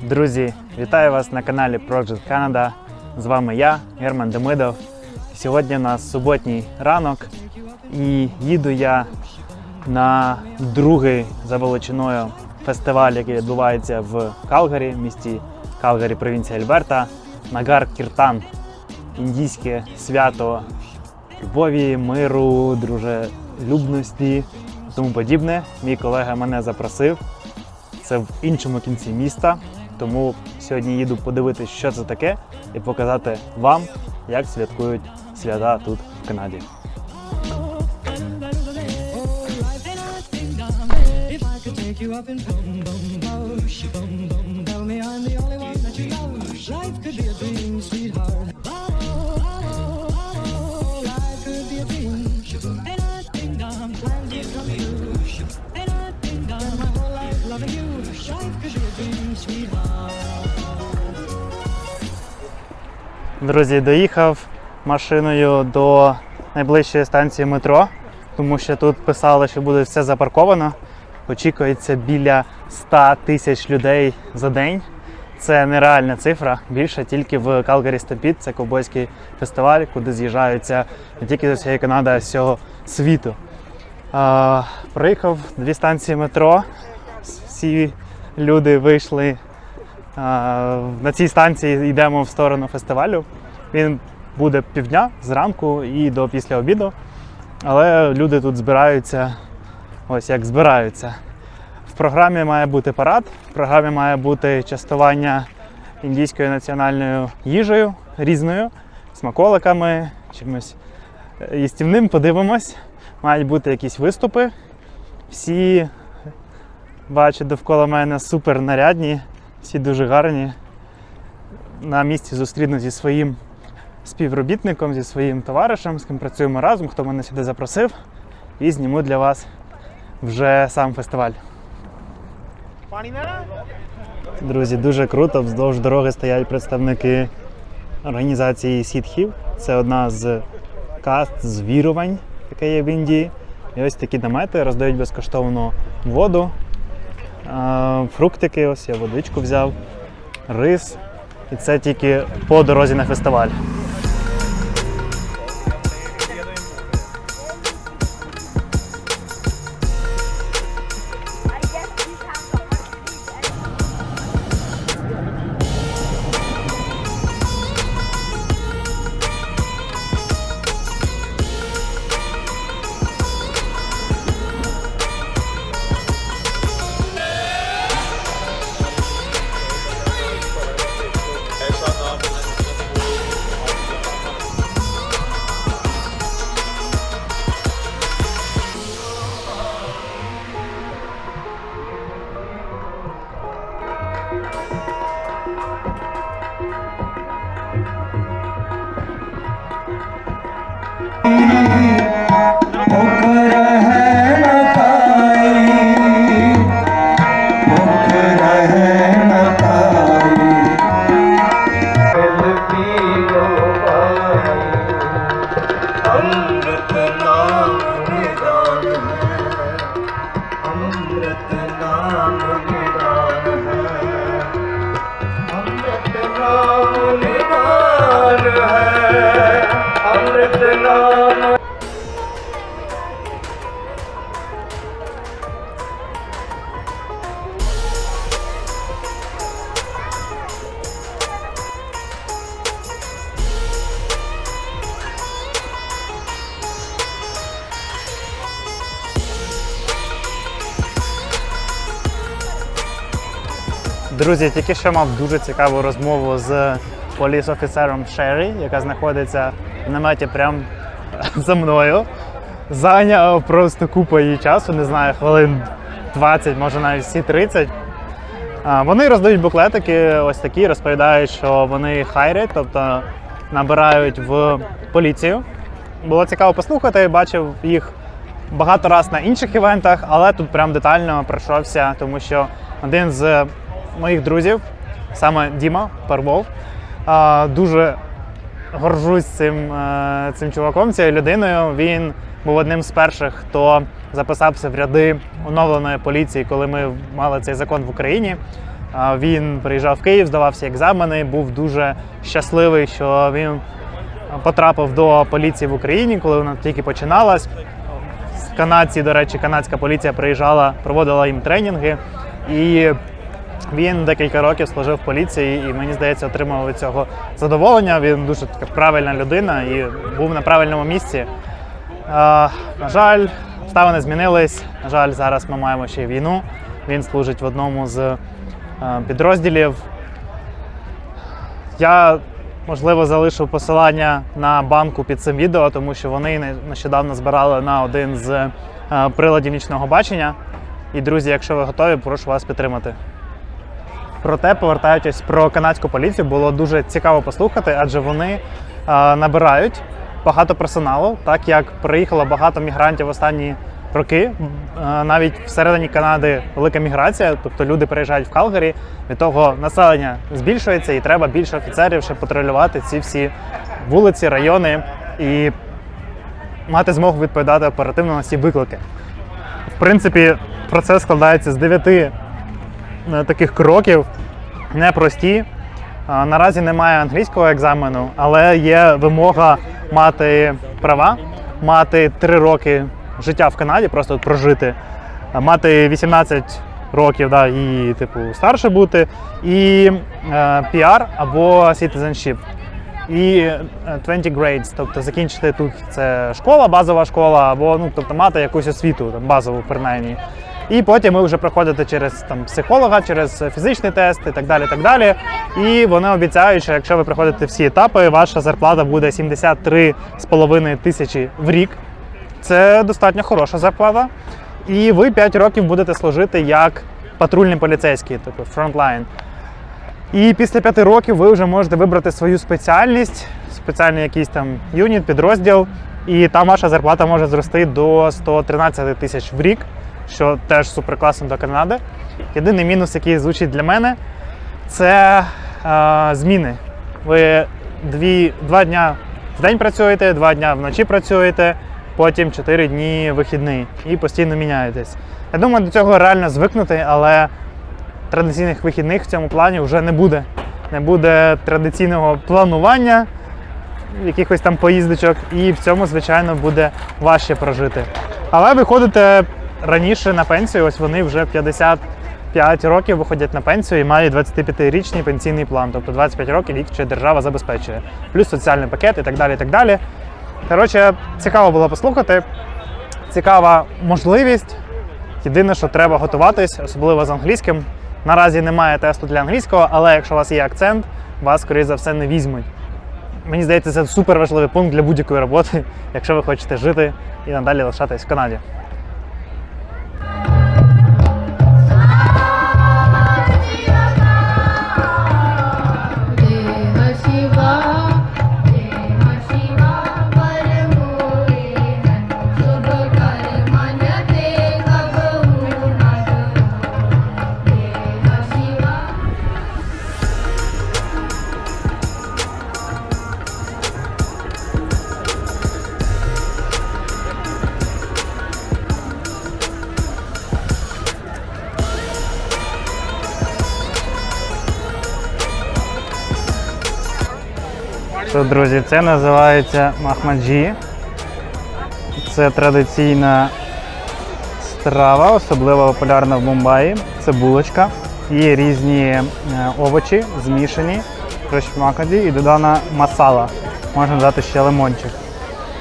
Друзі, вітаю вас на каналі Project Canada. З вами я, Герман Демидов. Сьогодні у нас суботній ранок і їду я на другий за величиною фестиваль, який відбувається в Калгарі, місті Калгарі, провінція Альберта. Нагар Кіртан. Індійське свято любові, миру, дружелюбності тому подібне. Мій колега мене запросив. Це в іншому кінці міста. Тому сьогодні їду подивитися, що це таке, і показати вам, як святкують свята тут в Канаді. You up in boom, boom, boom, Друзі, доїхав машиною до найближчої станції метро, тому що тут писали, що буде все запарковано. Очікується біля 100 тисяч людей за день. Це нереальна цифра. Більше тільки в Калгарі Стампід, це ковбойський фестиваль, куди з'їжджаються не тільки з усієї Канади, а з всього світу. Проїхав дві станції метро. Всі люди вийшли На цій станції йдемо в сторону фестивалю. Він буде півдня зранку і до після обіду. Але люди тут збираються, ось як збираються. В програмі має бути парад, в програмі має бути частування індійською національною їжею різною, смаколиками, чимось е, їстівним. Подивимось. Мають бути якісь виступи. Всі бачу довкола мене супер нарядні, всі дуже гарні. На місці зустріну зі своїм співробітником, зі своїм товаришем, з ким працюємо разом, хто мене сюди запросив, і зніму для вас вже сам фестиваль. Друзі, дуже круто. Вздовж дороги стоять представники організації сітхів. Це одна з каст з вірувань, яка є в Індії. І ось такі намети роздають безкоштовну воду, фруктики, ось я водичку взяв, рис. І це тільки по дорозі на фестиваль. Друзі, тільки що мав дуже цікаву розмову з поліс-офіцером Шері, яка знаходиться в наметі прямо за мною. Зайняв просто купу її часу, не знаю, хвилин 20, може навіть всі 30. Вони роздають буклетики, ось такі, розповідають, що вони хайрять, тобто набирають в поліцію. Було цікаво послухати, бачив їх багато раз на інших івентах, але тут прям детально пройшовся, тому що один з моїх друзів, саме Діма Парвов, дуже горжусь цим, е, цим чуваком, цією людиною. Він був одним з перших, хто записався в ряди оновленої поліції, коли ми мали цей закон в Україні. Він приїжджав в Київ, здавав всі екзамени, був дуже щасливий, що він потрапив до поліції в Україні, коли вона тільки починалась. З Канадці, до речі, канадська поліція приїжджала, проводила їм тренінги. І він декілька років служив в поліції і мені здається, отримав цього задоволення. Він дуже така правильна людина і був на правильному місці. Е, на жаль, обставини змінились. На жаль, зараз ми маємо ще війну. Він служить в одному з е, підрозділів. Я, можливо, залишу посилання на банку під цим відео, тому що вони нещодавно збирали на один з е, приладів нічного бачення. І, друзі, якщо ви готові, прошу вас підтримати. Проте, повертаючись про канадську поліцію, було дуже цікаво послухати, адже вони е, набирають багато персоналу, так як приїхало багато мігрантів в останні роки. Е, навіть всередині Канади велика міграція, тобто люди переїжджають в Калгарі, від того населення збільшується і треба більше офіцерів, щоб патрулювати ці всі вулиці, райони і мати змогу відповідати оперативно на всі виклики. В принципі, процес складається з дев'яти таких кроків, непрості. Наразі немає англійського екзамену, але є вимога мати права, мати 3 роки життя в Канаді, просто прожити, мати 18 років да, і типу, старше бути, і е, PR або citizenship. І е, 20 grades, тобто закінчити тут це школа, базова школа, або ну, тобто мати якусь освіту, там, базову принаймні. І потім ви вже проходите через там, психолога, через фізичний тест і так далі. так далі. І вони обіцяють, що якщо ви проходите всі етапи, ваша зарплата буде 73,5 тисячі в рік. Це достатньо хороша зарплата. І ви 5 років будете служити як патрульний поліцейський, тобто фронтлайн. І після п'яти років ви вже можете вибрати свою спеціальність, спеціальний якийсь там юніт, підрозділ, і там ваша зарплата може зрости до 113 тисяч в рік, що теж супер класно до Канади. Єдиний мінус, який звучить для мене, це е, зміни. Ви дві, два дня в день працюєте, два дня вночі працюєте, потім 4 дні вихідний і постійно міняєтесь. Я думаю, до цього реально звикнути, але традиційних вихідних в цьому плані вже не буде. Не буде традиційного планування, якихось там поїздочок, і в цьому, звичайно, буде важче прожити. Але виходите раніше на пенсію, ось вони вже 55 років виходять на пенсію і мають 25-річний пенсійний план, тобто 25 років їх ще держава забезпечує, плюс соціальний пакет і так далі. І так далі. Коротше, цікаво було послухати. Цікава можливість. Єдине, що треба готуватись, особливо з англійським. Наразі немає тесту для англійського, але якщо у вас є акцент, вас, скоріше за все, не візьмуть. Мені здається, це супер важливий пункт для будь-якої роботи, якщо ви хочете жити і надалі лишатись в Канаді. Що, друзі, це називається махмаджі. Це традиційна страва, особливо популярна в Мумбаї. Це булочка. Є різні е, овочі змішані, розчмакані і додана масала. Можна дати ще лимончик.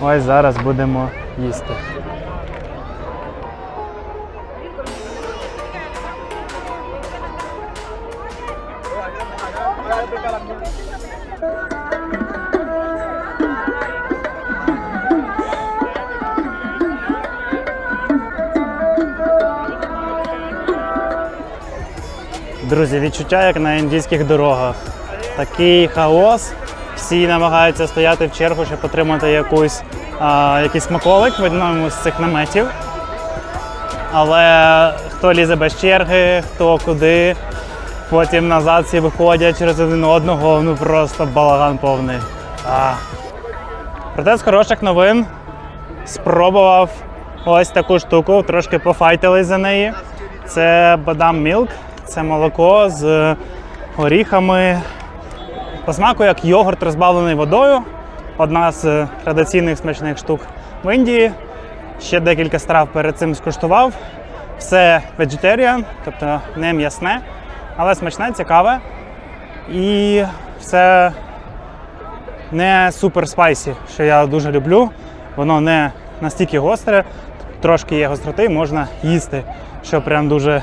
Ось зараз будемо їсти. Друзі, відчуття як на індійських дорогах. Такий хаос. Всі намагаються стояти в чергу, щоб отримати якусь, а, якийсь смаколик в одному з цих наметів. Але хто лізе без черги, хто куди, потім назад всі виходять через один одного, ну просто балаган повний. А. Проте з хороших новин спробував ось таку штуку, трошки пофайтились за неї. Це бадам мілк. Це молоко з горіхами. По смаку як йогурт розбавлений водою. Одна з традиційних смачних штук в Індії. Ще декілька страв перед цим скуштував. Все vegetarian, тобто не м'ясне, але смачне, цікаве. І все не супер спайсі, що я дуже люблю. Воно не настільки гостре, трошки є гостроти, можна їсти, що прям дуже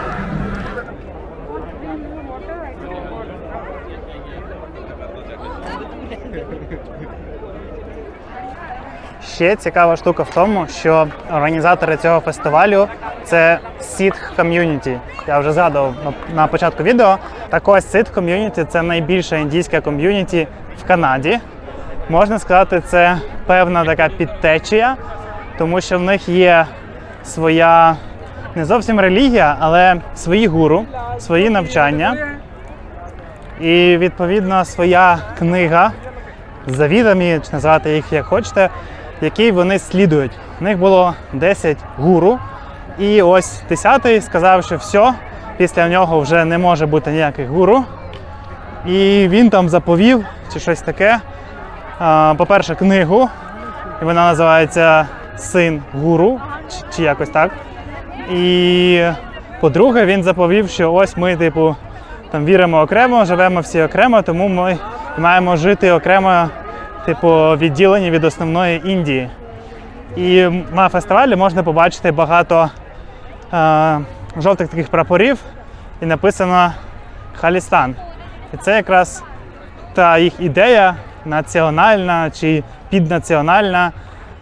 Ще цікава штука в тому, що організатори цього фестивалю це Сітх ком'юніті. Я вже згадував на- початку відео. Так ось Сітх ком'юніті це найбільша індійська ком'юніті в Канаді. Можна сказати, це певна така підтечія, тому що в них є своя не зовсім релігія, але свої гуру, свої навчання. І відповідно своя книга завідами, чи називати їх як хочете, який вони слідують. У них було 10 гуру, і ось 10-й сказав, що все, після нього вже не може бути ніяких гуру. І він там заповів чи щось таке. По-перше, книгу, і вона називається Син гуру, чи якось так. І по-друге, він заповів, що ось ми, типу, там віримо окремо, живемо всі окремо, тому ми маємо жити окремо, типу, відділені від основної Індії. І на фестивалі можна побачити багато е, жовтих таких прапорів, і написано Халістан. І це якраз та їх ідея національна чи піднаціональна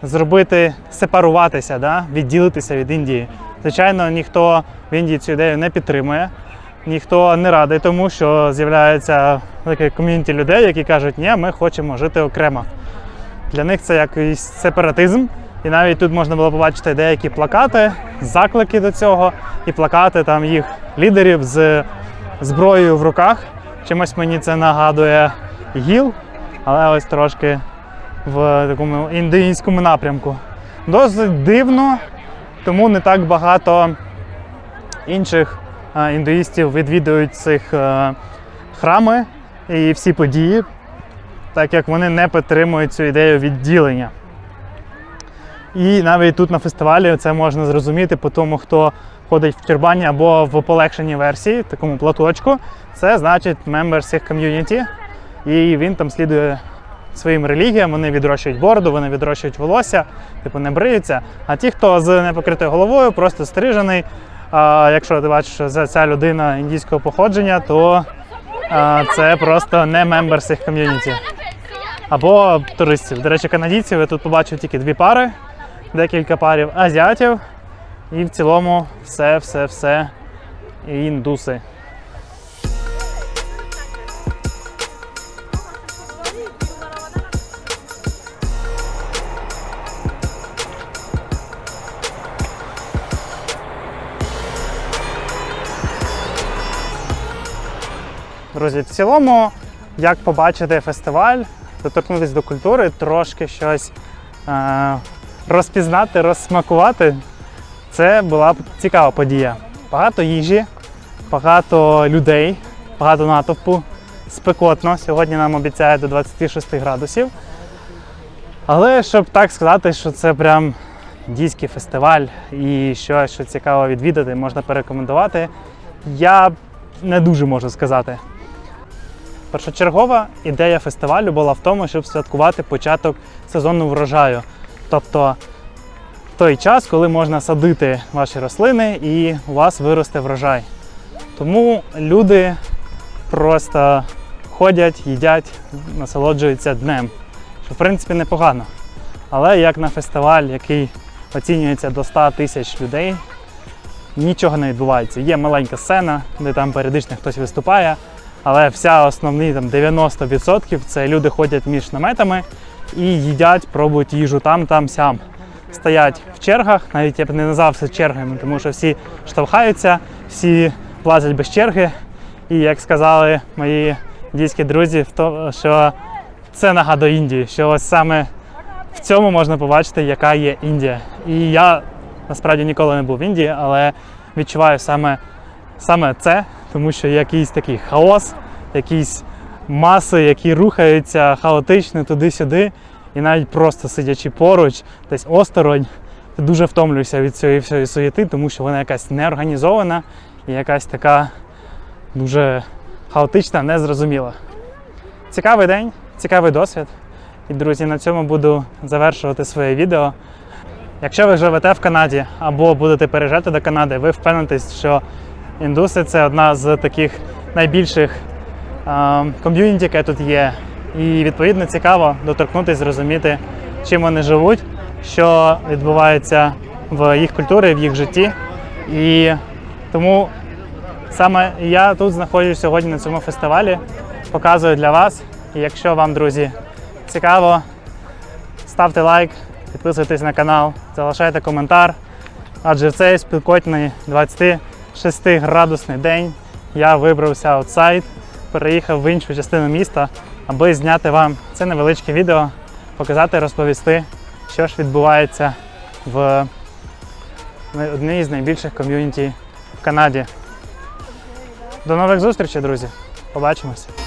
зробити сепаруватися, да? відділитися від Індії. Звичайно, ніхто в Індії цю ідею не підтримує, ніхто не радий тому, що з'являється таке ком'юніті людей, які кажуть, ні, ми хочемо жити окремо. Для них це якийсь сепаратизм. І навіть тут можна було побачити деякі плакати, заклики до цього, і плакати там їх лідерів з зброєю в руках. Чимось мені це нагадує ГІЛ, але ось трошки в такому індійському напрямку. Досить дивно, тому не так багато інших індуїстів відвідують цих е, храми і всі події, так як вони не підтримують цю ідею відділення. І навіть тут на фестивалі це можна зрозуміти по тому, хто ходить в тюрбані або в полегшеній версії, такому платочку. Це значить мембер цих ком'юніті. І він там слідує своїм релігіям, вони відрощують бороду, вони відрощують волосся, типу не бриються. А ті, хто з непокритою головою, просто стрижений. А якщо ти бачиш, ця людина індійського походження, то а, це просто не мембер цих ком'юніті. Або туристів. До речі, канадійців я тут побачив тільки дві пари, декілька парів азіатів. І в цілому все, все, все індуси. Друзі, в цілому, як побачити фестиваль, доторкнутися до культури, трошки щось е, розпізнати, розсмакувати, це була б цікава подія. Багато їжі, багато людей, багато натовпу, спекотно. Сьогодні нам обіцяють до 26 градусів. Але щоб так сказати, що це прям індійський фестиваль і щось, що цікаво відвідати, можна порекомендувати, я не дуже можу сказати. Першочергова ідея фестивалю була в тому, щоб святкувати початок сезону врожаю. Тобто той час, коли можна садити ваші рослини і у вас виросте врожай. Тому люди просто ходять, їдять, насолоджуються днем, що в принципі непогано. Але як на фестиваль, який оцінюється до 100 тисяч людей, нічого не відбувається. Є маленька сцена, де там періодично хтось виступає, але вся основні там 90% це люди ходять між наметами і їдять, пробують їжу там, там, сям. Стоять в чергах, навіть я б не назвав це чергами, тому що всі штовхаються, всі платять без черги. І як сказали мої дійські друзі, що це нагадує Індію, що ось саме в цьому можна побачити, яка є Індія. І я насправді ніколи не був в Індії, але відчуваю саме, саме це, тому що якийсь такий хаос, якісь маси, які рухаються хаотично туди-сюди, і навіть просто сидячи поруч, десь осторонь, ти дуже втомлюєшся від цієї всієї суєти, тому що вона якась неорганізована і якась така дуже хаотична, незрозуміла. Цікавий день, цікавий досвід. І, друзі, на цьому буду завершувати своє відео. Якщо ви живете в Канаді або будете переїжджати до Канади, ви впевнитесь, що індуси це одна з таких найбільших ком'юніті, яке тут є. І відповідно цікаво доторкнутися, зрозуміти, чим вони живуть, що відбувається в їх культурі, в їх житті. І тому саме я тут знаходжусь сьогодні на цьому фестивалі, показую для вас. І якщо вам, друзі, цікаво, ставте лайк, підписуйтесь на канал, залишайте коментар. Адже в цей спілкотний 26-градусний день я вибрався аутсайд, переїхав в іншу частину міста, аби зняти вам це невеличке відео, показати, розповісти, що ж відбувається в одній з найбільших ком'юніті в Канаді. До нових зустрічей, друзі! Побачимось!